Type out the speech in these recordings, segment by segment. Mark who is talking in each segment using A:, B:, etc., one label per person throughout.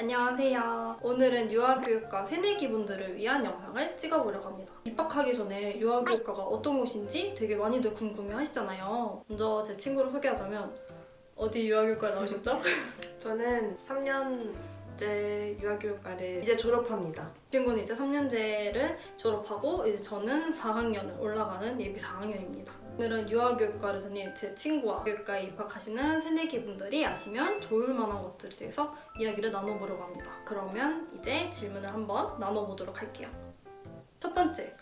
A: 안녕하세요. 오늘은 유아교육과 새내기분들을 위한 영상을 찍어보려고 합니다. 입학하기 전에 유아교육과가 어떤 곳인지 되게 많이들 궁금해 하시잖아요. 먼저 제 친구를 소개하자면 어디 유아교육과에 나오셨죠?
B: 저는 3년 제 유아교육과를 이제 졸업합니다.
A: 이 친구는 이제 3년제를 졸업하고 이제 저는 4학년을 올라가는 예비 4학년입니다. 오늘은 유아교육과를 다닌 제 친구와 교육과에 입학하시는 새내기분들이 아시면 좋을 만한 것들에 대해서 이야기를 나눠보려고 합니다. 그러면 이제 질문을 한번 나눠보도록 할게요. 첫 번째,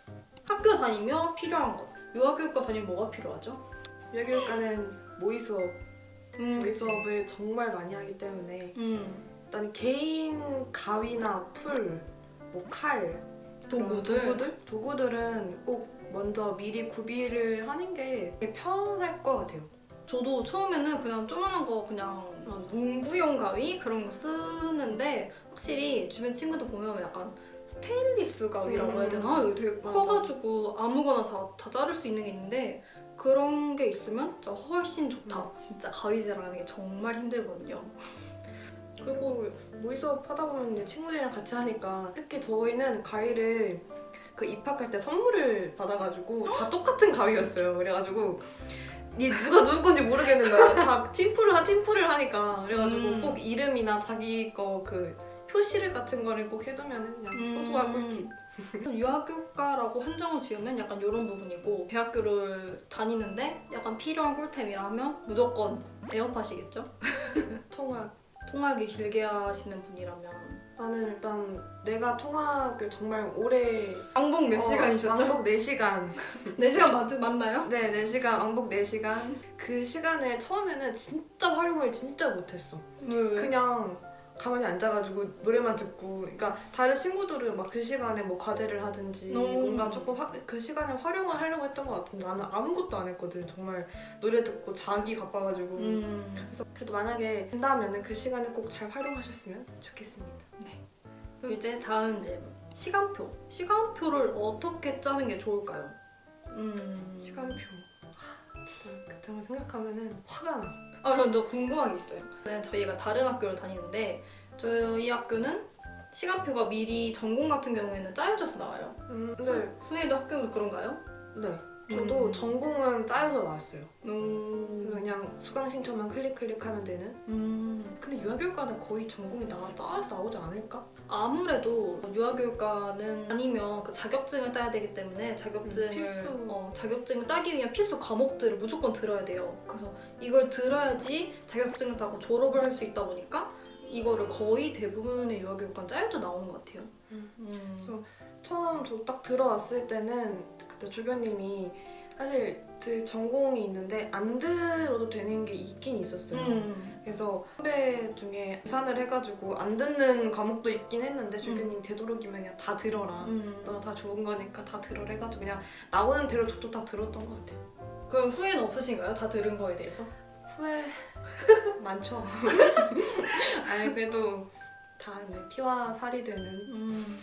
A: 학교 다니며 필요한 것. 유아교육과 다니면 뭐가 필요하죠?
B: 유아교육과는 모의 수업,
A: 음,
B: 모의 수업을 정말 많이 하기 때문에
A: 음,
B: 일단 개인 가위나 풀, 뭐 칼,
A: 도구들.
B: 도구들, 도구들은 꼭 먼저 미리 구비를 하는 게 되게 편할 것 같아요.
A: 저도 처음에는 그냥 조그만한 거 그냥 농구용 가위 그런 거 쓰는데 확실히 주변 친구들 보면 약간 스테인리스 가위라고 해야 되나? 이거 되게
B: 맞아.
A: 커가지고 아무거나 다, 다 자를 수 있는 게 있는데 그런 게 있으면 진짜 훨씬 좋다. 진짜 가위질하는 게 정말 힘들거든요.
B: 그리고 모의 수업 하다 보면 이제 친구들이랑 같이 하니까 특히 저희는 가위를 그 입학할 때 선물을 받아가지고 다 똑같은 가위였어요. 그래가지고 이 누가 누구 건지 모르겠는 거야. 다 팀플을 한 팀플을 하니까 그래가지고
A: 음.
B: 꼭 이름이나 자기 거 그 표시를 같은 거를 꼭 해두면은 그냥
A: 음.
B: 소소한 꿀팁.
A: 유아교육과라고 한정을 지으면 약간 이런 부분이고 대학교를 다니는데 약간 필요한 꿀템이라면 무조건 에어팟이겠죠?
B: 통학.
A: 통학이 길게 하시는 분이라면
B: 나는 일단 내가 통학을 정말 오래
A: 왕복 몇
B: 어,
A: 시간이셨죠?
B: 왕복 4시간
A: 4시간 맞, 맞나요?
B: 네, 4시간, 왕복 4시간. 그 시간을 처음에는 진짜 활용을 진짜 못했어.
A: 왜, 왜?
B: 그냥 가만히 앉아가지고 노래만 듣고, 그러니까 다른 친구들은 막 그 시간에 뭐 과제를 하든지
A: 오.
B: 뭔가 조금 화- 그 시간을 활용을 하려고 했던 것 같은데 나는 아무것도 안 했거든. 정말 노래 듣고 자기 바빠가지고.
A: 음,
B: 그래서 그래도 만약에 된다면은 그 시간을 꼭 잘 활용하셨으면 좋겠습니다.
A: 그리고 이제 다음 질문 시간표 시간표를 어떻게 짜는 게 좋을까요? 음...
B: 시간표. 하, 진짜 그때만 생각하면은 화가 나.
A: 아, 근데 궁금한 게 있어요. 저희가 다른 학교를 다니는데 저희 학교는 시간표가 미리 전공 같은 경우에는 짜여져서 나와요.
B: 음,
A: 네.
B: 네,
A: 선생님도 학교도 그런가요?
B: 네. 저도
A: 음.
B: 전공은 짜여서 나왔어요.
A: 음...
B: 그래서 그냥 수강 신청만 클릭 클릭하면 되는.
A: 음...
B: 근데 유아교육과는 거의 전공이 나 따라서 나오지 않을까?
A: 아무래도 유아교육과는 아니면 그 자격증을 따야 되기 때문에 자격증을
B: 음, 필수.
A: 어, 자격증을 따기 위한 필수 과목들을 무조건 들어야 돼요. 그래서 이걸 들어야지 자격증을 따고 졸업을 할 수 있다 보니까 이거를 거의 대부분의 유아교육과는 짜여져 나오는 것 같아요.
B: 음.
A: 음.
B: 처음 저 딱 들어왔을 때는 그때 조교님이 사실 그 전공이 있는데 안 들어도 되는 게 있긴 있었어요.
A: 음.
B: 그래서 선배 중에 계산을 해가지고 안 듣는 과목도 있긴 했는데 조교님이 되도록이면 그냥 다 들어라.
A: 음.
B: 너다 좋은 거니까 다 들어라 해가지고 그냥 나오는 대로 저도 다 들었던 것 같아요.
A: 그럼 후회는 없으신가요? 다 들은 거에 대해서?
B: 후회 많죠. 아니 그래도 다 네, 피와 살이 되는
A: 음.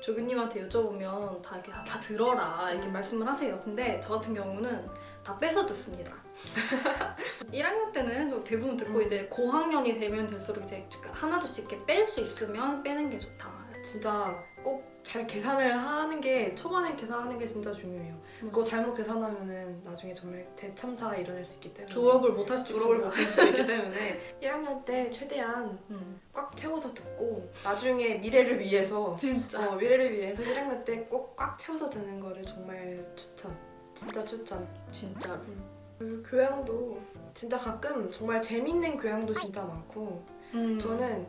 A: 조교님한테 여쭤보면 다 이렇게 다, 다 들어라 이렇게
B: 음.
A: 말씀을 하세요. 근데 저 같은 경우는 다 뺏어 듣습니다. 1학년 때는 좀 대부분 듣고
B: 음.
A: 이제 고학년이 되면 될수록 이제 하나둘씩 이렇게 뺄 수 있으면 빼는 게 좋다.
B: 진짜 꼭 잘 계산을 하는 게 초반에 계산하는 게 진짜 중요해요. 그거 잘못 계산하면은 나중에 정말 대참사가 일어날 수 있기 때문에
A: 졸업을 못 할 수도
B: 졸업을
A: 있습니다.
B: 못할 수도 있기 때문에 1학년 때 최대한
A: 음.
B: 꽉 채워서 듣고 나중에 미래를 위해서
A: 진짜.
B: 어, 미래를 위해서 1학년 때 꼭 꽉 채워서 듣는 거를 정말 추천. 진짜 추천.
A: 진짜로.
B: 그리고 교양도 진짜 가끔 정말 재밌는 교양도 진짜 많고
A: 음.
B: 저는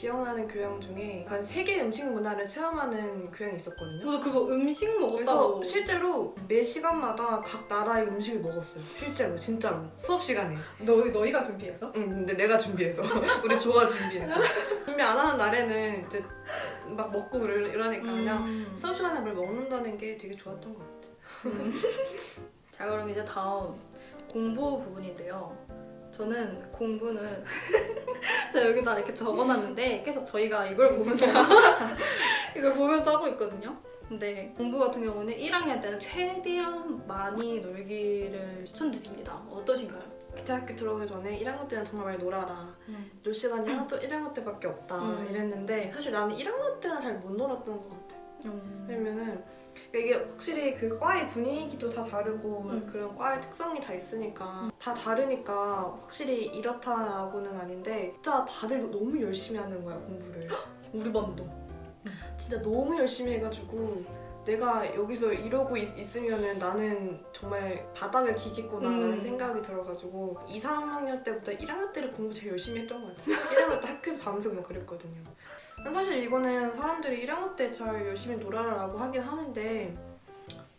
B: 기억나는 교양 중에 약간 세계 음식 문화를 체험하는 교양이 있었거든요.
A: 저도 그거 음식
B: 그래서
A: 먹었다고.
B: 실제로 매 시간마다 각 나라의 음식을 먹었어요. 실제로 진짜로 수업 시간에.
A: 너희 너희가 준비해서?
B: 응, 근데 내가 준비해서 우리 조가 준비해서 준비 안 하는 날에는 이제 막 먹고 그러- 이러니까 그냥
A: 음.
B: 수업 시간에 뭘 먹는다는 게 되게 좋았던 것 같아요.
A: 자 그럼 이제 다음 공부 부분인데요. 저는 공부는 제가 여기다 이렇게 적어놨는데 계속 저희가 이걸 보면서 이걸 보면서 하고 있거든요. 근데 공부 같은 경우는 1학년 때는 최대한 많이 놀기를 추천드립니다. 어떠신가요?
B: 대학교 들어오기 전에 1학년 때는 정말 많이 놀아라. 놀 시간이 1학년, 때- 1학년 때밖에 없다.
A: 음.
B: 이랬는데 사실 나는 1학년 때는 잘 못 놀았던 것 같아.
A: 음.
B: 왜냐면은 이게 확실히 그 과의 분위기도 다 다르고
A: 음.
B: 그런 과의 특성이 다 있으니까 다 다르니까 확실히 이렇다고는 아닌데 진짜 다들 너무 열심히 하는 거야 공부를
A: 우리 반도.
B: 진짜 너무 열심히 해가지고 내가 여기서 이러고 있, 있으면은 나는 정말 바닥을 기겠구나라는
A: 음.
B: 생각이 들어가지고 2, 3학년 때부터 1학년 때를 공부 제일 열심히 했던 것 같아요 1학년 때 학교에서 밤새 그냥 그랬거든요 난 사실 이거는 사람들이 1학년 때 잘 열심히 놀아라라고 하긴 하는데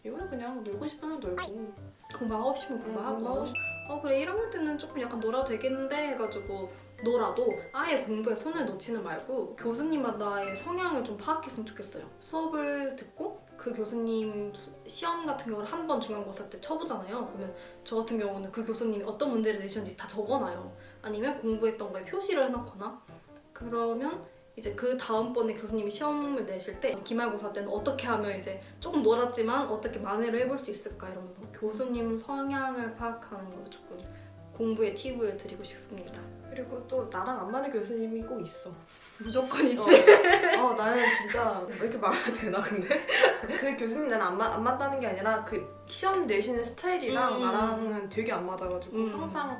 B: 이거는 그냥 놀고 싶으면 놀고
A: 공부하고 싶으면 공부하고.
B: 공부하고 싶-
A: 어 그래 1학년 때는 조금 약간 놀아도 되겠는데 해가지고 놀아도 아예 공부에 손을 놓지는 말고 교수님마다의 성향을 좀 파악했으면 좋겠어요. 수업을 듣고 그 교수님 수- 시험 같은 경우를 한 번 중간고사 때 쳐보잖아요. 그러면 저 같은 경우는 그 교수님이 어떤 문제를 내셨는지 다 적어놔요. 아니면 공부했던 거에 표시를 해놓거나 그러면 이제 그 다음번에 교수님이 시험을 내실 때 기말고사 때는 어떻게 하면 이제 조금 놀았지만 어떻게 만회를 해볼 수 있을까 이러면서 교수님 성향을 파악하는 걸 조금 공부에 팁을 드리고 싶습니다.
B: 그리고 또 나랑 안 맞는 교수님이 꼭 있어
A: 무조건 있지.
B: 어, 나는 진짜 왜 이렇게 말해도 되나 근데 그 교수님 나는 안, 맞, 안 맞다는 게 아니라 그 시험 내시는 스타일이랑
A: 음.
B: 나랑은 되게 안 맞아가지고
A: 음.
B: 항상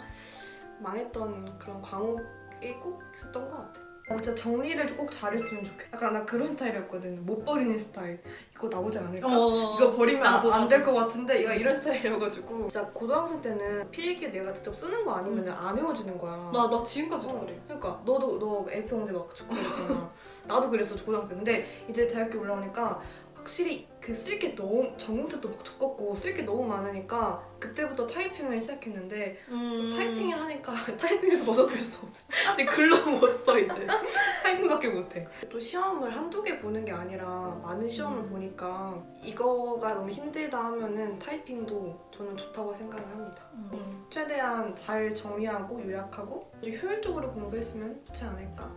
B: 망했던 그런 과목이 꼭 있었던 것 같아. 어, 진짜 정리를 꼭 잘했으면 좋겠어. 약간 나 그런 스타일이었거든. 못 버리는 스타일. 이거 나오지 않을까?
A: 어.
B: 이거 버리면
A: 나도,
B: 안
A: 나도.
B: 될것 같은데 얘가 이런 스타일이어가지고 진짜 고등학생 때는 필기 내가 직접 쓰는 거 아니면
A: 음.
B: 안 외워지는 거야.
A: 나, 나 지금까지도
B: 어,
A: 그래.
B: 그러니까 너도 너 형제 막 좋고 그랬잖아. 나도 그랬어 고등학생. 근데 이제 대학교 올라오니까 확실히 그 쓸 게 너무 전공책도 막 두껍고 쓸 게 너무 많으니까 그때부터 타이핑을 시작했는데
A: 음.
B: 타이핑을 하니까 타이핑에서 벗어날 수 없어. 근데 글로 못 써 이제. 타이핑밖에 못해. 또 시험을 한두 개 보는 게 아니라 많은 시험을
A: 음.
B: 보니까 이거가 너무 힘들다 하면은 타이핑도 저는 좋다고 생각을 합니다.
A: 음.
B: 최대한 잘 정리하고 요약하고 효율적으로 공부했으면 좋지 않을까.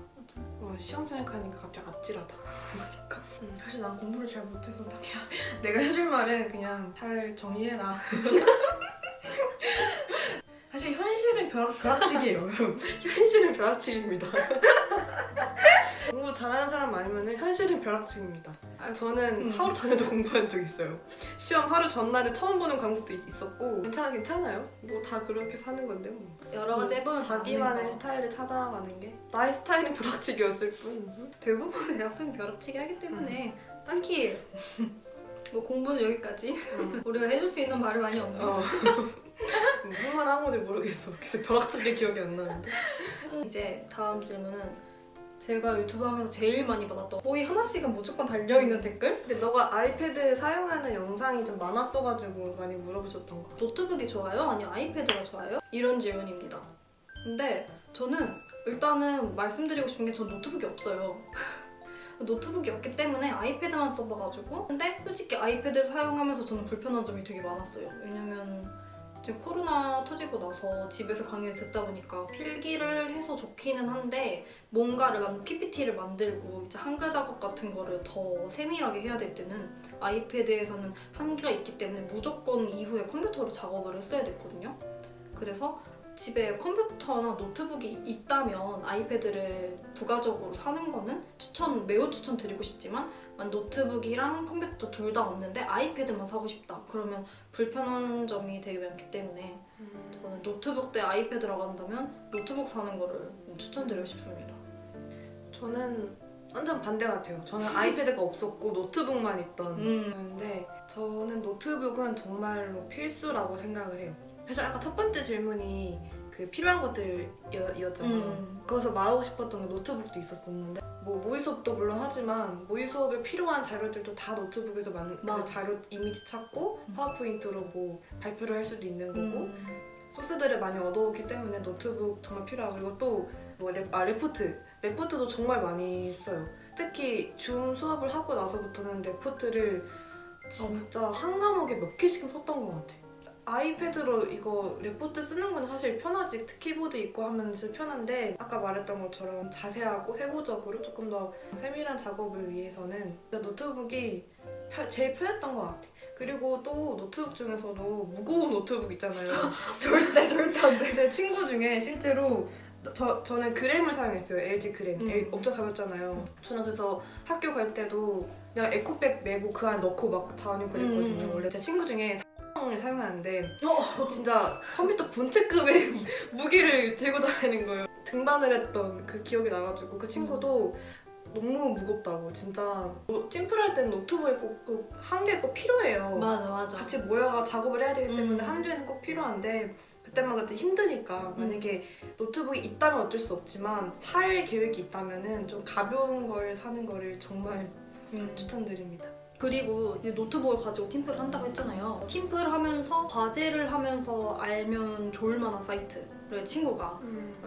B: 와 시험 생각하니까 갑자기 아찔하다. 그러니까. 음, 사실 난 공부를 잘 못해서 딱히 내가 해줄 말은 그냥 잘 정리해라. 사실 현실은 벼락, 벼락치기예요. 현실은 벼락치기입니다. 공부 잘하는 사람 아니면 현실은 벼락치기입니다.
A: 아,
B: 저는
A: 음.
B: 하루 전에도 공부한 적 있어요. 시험 하루 전날에 처음 보는 과목도 있었고 괜찮아 괜찮아요. 뭐 다 그렇게 사는 건데 뭐.
A: 여러 가지 해보면
B: 자기만의. 스타일을 찾아가는 게 나의 스타일은 벼락치기였을 뿐.
A: 대부분의 대학생이 벼락치기 하기 때문에 딱히 뭐 공부는 여기까지
B: 음.
A: 우리가 해줄 수 있는 말이 많이 없네요.
B: 어. 무슨 말 한 건지 모르겠어. 계속 벼락치기 기억이 안 나는데.
A: 이제 다음 질문은 제가 유튜브 하면서 제일 많이 받았던 거의 하나씩은 무조건 달려있는 댓글?
B: 근데 너가 아이패드 사용하는 영상이 좀 많았어가지고 많이 물어보셨던 거.
A: 노트북이 좋아요? 아니면 아이패드가 좋아요? 이런 질문입니다. 근데 저는 일단은 말씀드리고 싶은 게 전 노트북이 없어요. 노트북이 없기 때문에 아이패드만 써봐가지고 근데 솔직히 아이패드를 사용하면서 저는 불편한 점이 되게 많았어요. 왜냐면 지금 코로나 터지고 나서 집에서 강의를 듣다 보니까 필기를 해서 좋기는 한데 뭔가를 만 PPT를 만들고 이제 한글 작업 같은 거를 더 세밀하게 해야 될 때는 아이패드에서는 한계가 있기 때문에 무조건 이후에 컴퓨터로 작업을 했어야 됐거든요. 그래서 집에 컴퓨터나 노트북이 있다면 아이패드를 부가적으로 사는 거는 추천 매우 추천드리고 싶지만 만 노트북이랑 컴퓨터 둘 다 없는데 아이패드만 사고 싶다. 그러면 불편한 점이 되게 많기 때문에 저는 노트북 대 아이패드라고 한다면 노트북 사는 거를 추천드리고 싶습니다.
B: 저는 완전 반대 같아요. 저는 아이패드가 없었고 노트북만 있던
A: 음.
B: 근데 저는 노트북은 정말로 필수라고 생각을 해요. 그래서 아까 첫 번째 질문이 그 필요한 것들이었잖아요.
A: 음.
B: 거기서 말하고 싶었던 게 노트북도 있었었는데 뭐 모의 수업도 물론 하지만 모의 수업에 필요한 자료들도 다 노트북에서 만, 그. 자료 이미지 찾고
A: 음.
B: 파워포인트로 뭐 발표를 할 수도 있는 거고
A: 음.
B: 소스들을 많이 얻어오기 때문에 노트북 정말 필요하고 그리고 또뭐 레, 아, 레포트 레포트도 정말 많이 써요 특히 줌 수업을 하고 나서부터는 레포트를 진짜 한 과목에 몇 개씩 썼던 것 같아 아이패드로 이거 레포트 쓰는 건 사실 편하지 키보드 있고 하면 진짜 편한데 아까 말했던 것처럼 자세하고 세부적으로 조금 더 세밀한 작업을 위해서는 노트북이 펴- 제일 편했던 것 같아 그리고 또 노트북 중에서도 무거운 노트북 있잖아요.
A: 절대 절대 안 돼.
B: 제 친구 중에 실제로 저, 저는 그램을 사용했어요. LG 그램.
A: 음.
B: 엘- 엄청 가볍잖아요. 저는 그래서 학교 갈 때도 그냥 에코백 메고 그 안에 넣고 막 다니고 그랬거든요.
A: 음.
B: 원래 제 친구 중에 을 사용하는데
A: 어.
B: 진짜 컴퓨터 본체급의 무기를 들고 다니는 거예요. 등반을 했던 그 기억이 나가지고 그 친구도 너무 무겁다고 진짜 뭐 찜플할 때는 노트북이 꼭한 개 꼭 필요해요.
A: 맞아 맞아.
B: 같이 모여가 작업을 해야 되기 때문에
A: 음.
B: 한 주에는 꼭 필요한데 그때만 그때 힘드니까 만약에 노트북이 있다면 어쩔 수 없지만 살 계획이 있다면은 좀 가벼운 걸 사는 거를 정말
A: 음.
B: 추천드립니다.
A: 그리고 노트북을 가지고 팀플을 한다고 했잖아요. 팀플 하면서 과제를 하면서 알면 좋을 만한 사이트를 친구가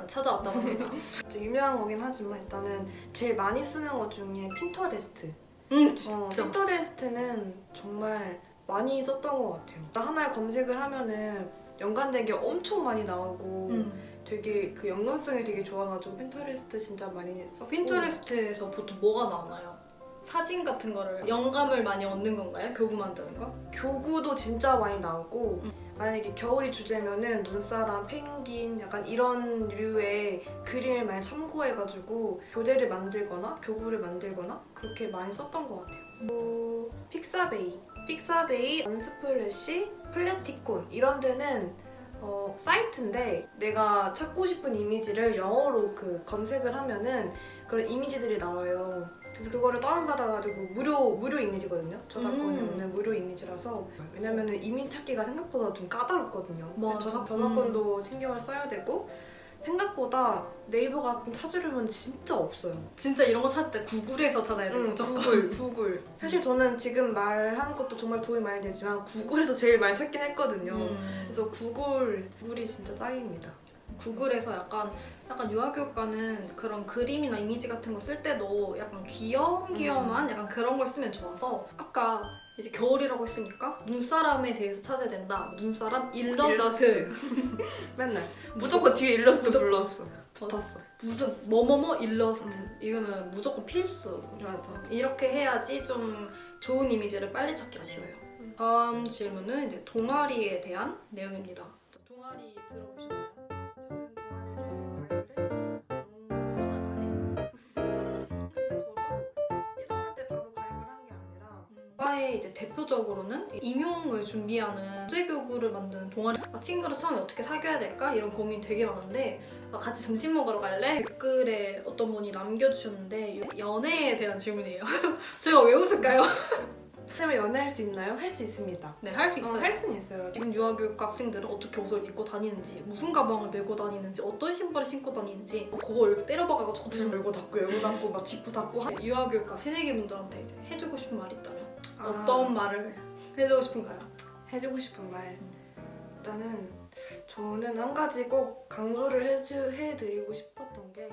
A: 찾아왔다고 합니다.
B: 좀 유명한 거긴 하지만 일단은 제일 많이 쓰는 것 중에 핀터레스트.
A: 음
B: 어,
A: 진짜.
B: 핀터레스트는 정말 많이 썼던 것 같아요. 하나를 검색을 하면은 연관된 게 엄청 많이 나오고
A: 음.
B: 되게 그 연관성이 되게 좋아가지고 핀터레스트 진짜 많이 썼고
A: 핀터레스트에서 보통 뭐가 나오나요? 사진 같은 거를 영감을 많이 얻는 건가요? 교구 만드는 거?
B: 교구도 진짜 많이 나오고
A: 음.
B: 만약에 겨울이 주제면은 눈사람, 펭귄 약간 이런 류의 그림을 많이 참고해가지고 교재를 만들거나 교구를 만들거나 그렇게 많이 썼던 것 같아요. 또 픽사베이, 픽사베이, 언스플래시, 플래티콘 이런 데는 어, 사이트인데 내가 찾고 싶은 이미지를 영어로 그 검색을 하면은 그런 이미지들이 나와요. 그래서 그거를 다운받아가지고 무료 무료 이미지거든요. 저작권이
A: 음.
B: 없는 무료 이미지라서 왜냐면은 이미지 찾기가 생각보다 좀 까다롭거든요.
A: 맞아.
B: 저작 변화권도 신경을 써야 되고 생각보다 네이버 같은 찾으려면 진짜 없어요.
A: 진짜 이런 거 찾을 때 구글에서 찾아야 돼
B: 응,
A: 무조건.
B: 구글, 구글. 사실 저는 지금 말하는 것도 정말 도움이 많이 되지만 구글에서 제일 많이 찾긴 했거든요.
A: 음.
B: 그래서 구글, 구글이 진짜 짱입니다.
A: 구글에서 약간 약간 유아교육과는 그런 그림이나 이미지 같은 거 쓸 때도 약간 귀염귀염한 약간 그런 걸 쓰면 좋아서 아까 이제 겨울이라고 했으니까 눈사람에 대해서 찾아야 된다. 눈사람 일러스트.
B: 맨날 무조건 뒤에 일러스트 불렀어. 붙었어.
A: 무슨 뭐뭐뭐 일러스트. 이거는 무조건 필수.
B: 맞아.
A: 이렇게 해야지 좀 좋은 이미지를 빨리 찾기가 쉬워요. 다음 질문은 이제 동아리에 대한 내용입니다. 과에 이제 대표적으로는 임용을 준비하는 국제교구를 만드는 동아리 아, 친구를 처음에 어떻게 사귀어야 될까 이런 고민 되게 많은데 아, 같이 점심 먹으러 갈래? 댓글에 어떤 분이 남겨주셨는데 연애에 대한 질문이에요. 저희가 왜 웃을까요?
B: 쌤을 연애할 수 있나요? 할 수 있습니다.
A: 네, 할수
B: 어,
A: 있어요.
B: 할 수는 있어요.
A: 지금 유아교육 학생들은 어떻게 옷을 입고 다니는지, 무슨 가방을 메고 다니는지, 어떤 신발을 신고 다니는지 그거 이렇게 때려박아가지고
B: 등 열고 닫고 열고 닫고 막 지퍼 닫고 하...
A: 유아교육과 새내기 분들한테 이제 해주고 싶은 말이 있다면
B: 아.
A: 어떤 말을 해주고 싶은가요?
B: 해주고 싶은 말 일단은 저는 한 가지 꼭 강조를 해주, 해드리고 싶었던 게